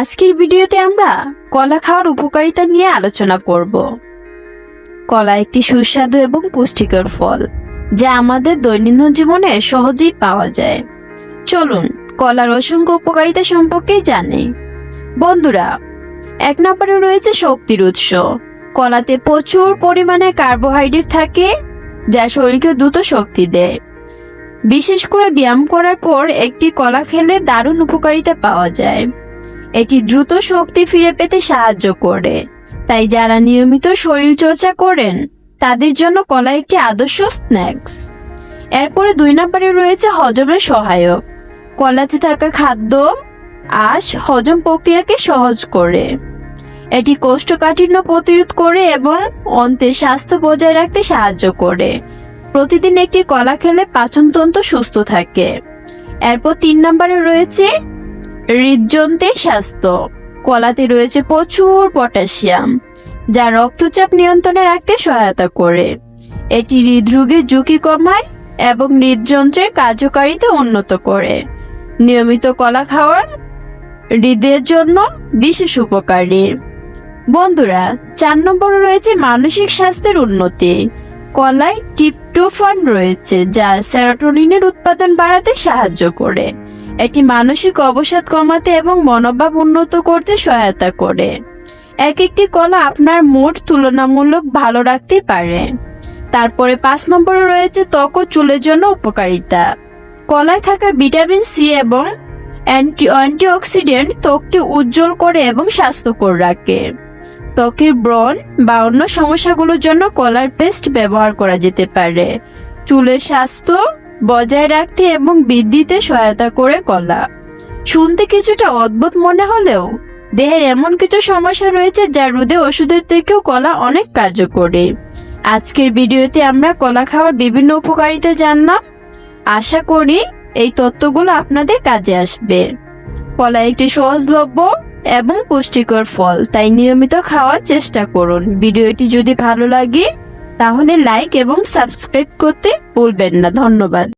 আজকের ভিডিওতে আমরা কলা খাওয়ার উপকারিতা নিয়ে আলোচনা করব। কলা একটি সুস্বাদু এবং পুষ্টিকর ফল, যা আমাদের দৈনন্দিন জীবনে সহজেই পাওয়া যায়। চলুন কলার অসংখ্য উপকারিতা সম্পর্কে জানি। বন্ধুরা, এক নম্বরে রয়েছে শক্তির উৎস। কলাতে প্রচুর পরিমাণে কার্বোহাইড্রেট থাকে, যা শরীরকে দ্রুত শক্তি দেয়। বিশেষ করে ব্যায়াম করার পর একটি কলা খেলে দারুণ উপকারিতা পাওয়া যায়। এটি দ্রুত শক্তি ফিরে পেতে সাহায্য করে। তাই যারা নিয়মিত শরীর চর্চা করেন, তাদের জন্য কলা একটি আদর্শ স্ন্যাক্স। এরপরে দুই নম্বরে রয়েছে হজমের সহায়ক। কলাতে থাকা খাদ্য আঁশ হজম প্রক্রিয়াকে সহজ করে। এটি কোষ্ঠকাঠিন্য প্রতিরোধ করে এবং অন্তের স্বাস্থ্য বজায় রাখতে সাহায্য করে। প্রতিদিন একটি কলা খেলে পাচনতন্ত্র সুস্থ থাকে। এরপর তিন নম্বরে রয়েছে হৃদযন্ত্রের স্বাস্থ্য। কলাতে রয়েছে প্রচুর পটাশিয়াম, যা রক্তচাপ নিয়ন্ত্রণে রাখতে সহায়তা করে। এটি হৃদরোগের ঝুঁকি কমায় এবং হৃদযন্ত্রের কার্যকারিতা উন্নত করে। নিয়মিত কলা খাওয়ার হৃদের জন্য বিশেষ উপকারী। বন্ধুরা, চার নম্বরে রয়েছে মানসিক স্বাস্থ্যের উন্নতি। কলায় টিপটোফান রয়েছে, যা সেরোটোনিনের উৎপাদন বাড়াতে সাহায্য করে। এটি মানসিক অবসাদ কমাতে এবং মনোভাব উন্নত করতে সহায়তা করে। এক একটি কলা আপনার মুড তুলনামূলক ভালো রাখতে পারে। তারপরে পাঁচ নম্বরে রয়েছে ত্বক ও চুলের জন্য উপকারিতা। কলায় থাকা ভিটামিন সি এবং অ্যান্টি অ্যান্টিঅক্সিডেন্ট ত্বককে উজ্জ্বল করে এবং স্বাস্থ্যকর রাখে। ত্বকের ব্রণ বা অন্য সমস্যাগুলোর জন্য কলার পেস্ট ব্যবহার করা যেতে পারে। চুলের স্বাস্থ্য বজায় রাখতে এবং বৃদ্ধিতে সহায়তা করে কলা। শুনতে কিছুটা অদ্ভুত মনে হলেও, দেহের এমন কিছু সমস্যা রয়েছে যা রোদে ওষুধের থেকেও কলা অনেক কার্যকরী। আজকের ভিডিওতে আমরা কলা খাওয়ার বিভিন্ন উপকারিতা জানলাম। আশা করি এই তত্ত্বগুলো আপনাদের কাজে আসবে। কলা একটি সহজলভ্য এবং পুষ্টিকর ফল, তাই নিয়মিত খাওয়ার চেষ্টা করুন। ভিডিওটি যদি ভালো লাগে তাহলে লাইক এবং সাবস্ক্রাইব করতে ভুলবেন না। ধন্যবাদ।